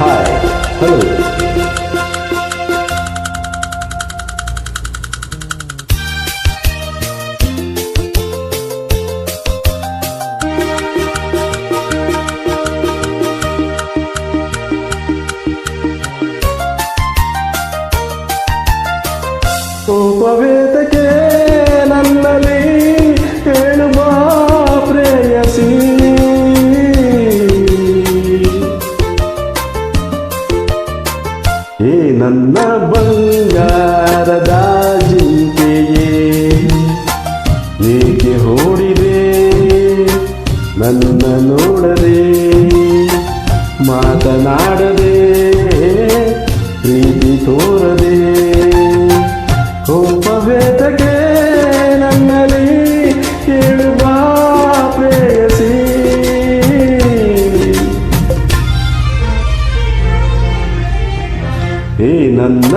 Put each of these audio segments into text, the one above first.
Hi. Hello. Opa, ಏಕೆ ಓಡಿದೆ ನನ್ನ ನೋಡದೆ ಮಾತನಾಡದೆ ಪ್ರೀತಿ ತೋರದೆ ಕೋಪವೇತಕ್ಕೆ ನನ್ನಲ್ಲಿ ಕೇಳುವ ಪ್ರೇಯಸಿ. ಏ ನನ್ನ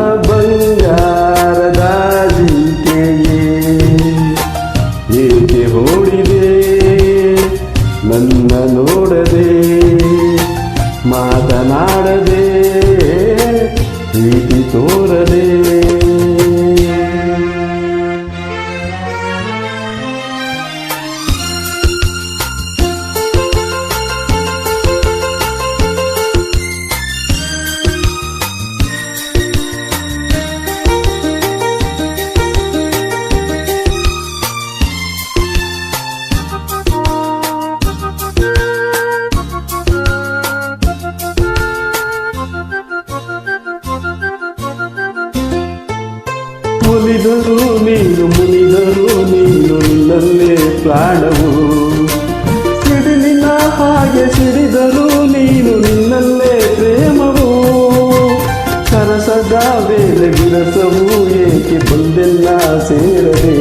ನನ್ನ ನೋಡದೆ ಮಾತನಾಡದೆ ಮುನಿದರು, ನೀನು ಮುನಿದರು, ನೀನು ನಿನ್ನಲ್ಲೇ ಪ್ರಾಣವು. ಸಿಡಿಲಿನ ಹಾಗೆ ಸಿಡಿದರು, ನೀನು ನಿನ್ನಲ್ಲೇ ಪ್ರೇಮವು. ಸರಸದ ವೇಳೆ ವಿರಸವು, ಏಕೆ ಬಂದೆಲ್ಲ ಸೇರದೆ.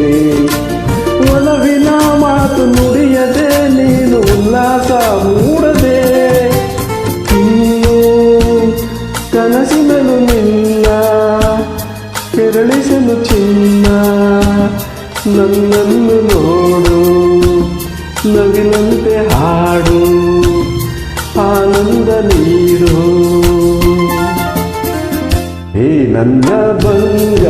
ಒಲವಿನ ಮಾತು ನುಡಿಯದೆ, ನೀನು ಉಲ್ಲಾಸ ಮೂಡದೆ. ಕನಸಿನಲು ನಿನ್ನ ಕೆರಳಿಸಲು ಚಿನ್ನ ನನ್ನನ್ನು ನೋಡು ನವಿನಂತೆ ಹಾಡು ಆನಂದ ನೀಡು. ಹೇ ನನ್ನ ಬಂಗಾರದ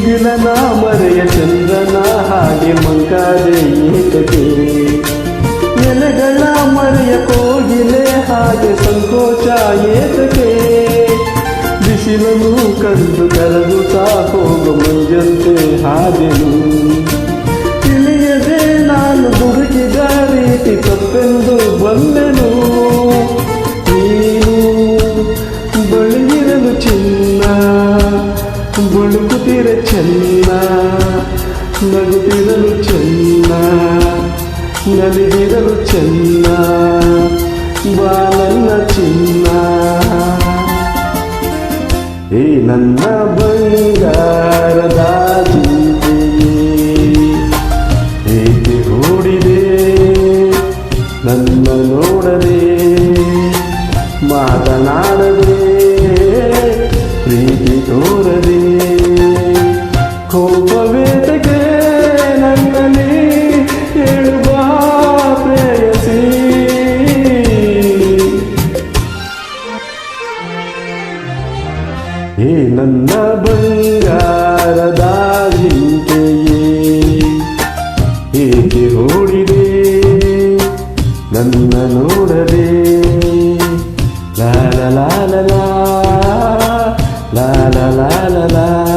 ಉಗಿಲನ ಮರೆಯ ಚಂದ್ರನ ಹಾಗೆ ಮಂಕಾದೆ ಏತಕ್ಕೆ ಎಲೆಗಳ ಮರೆಯ ಕೋಗಿಲೆ ಹಾಗೆ ಸಂಕೋಚ ಏತಕ್ಕೆ. ಬಿಸಿಲನ್ನು ಕಂಡು ಕರೆದು ಹೋಗು ಮುಂಜಂತೆ ಹಾಗೆನು. ತಿಳಿಯದೆ ನಾನು ದುಡುಕಿದ ರೀತಿ ತಪ್ಪೆಂದು ಬಂದೆನು. ನಗುತ್ತಿರಲು ಚೆನ್ನ ನಲಿದಿರಲು ಚೆನ್ನ ಬಾಲನ್ನ ಚಿನ್ನ ಏ ನನ್ನ ಬಂಗಾರದ ಜಿಂಕೆಯೇ ಏಕೆ ಓಡಿದೆ ನನ್ನ ನೋಡದೆ ಮಾತನಾಡದೆ ಪ್ರೀತಿ ತೋರದೆ ಏ ನನ್ನ ಬಂಗಾರದ ಏಕೆ ಓಡಿದೆ ನನ್ನ ನೋಡದೆ. ಲಾಲ ಲಾಲ ಲಾ ಲಾಲ.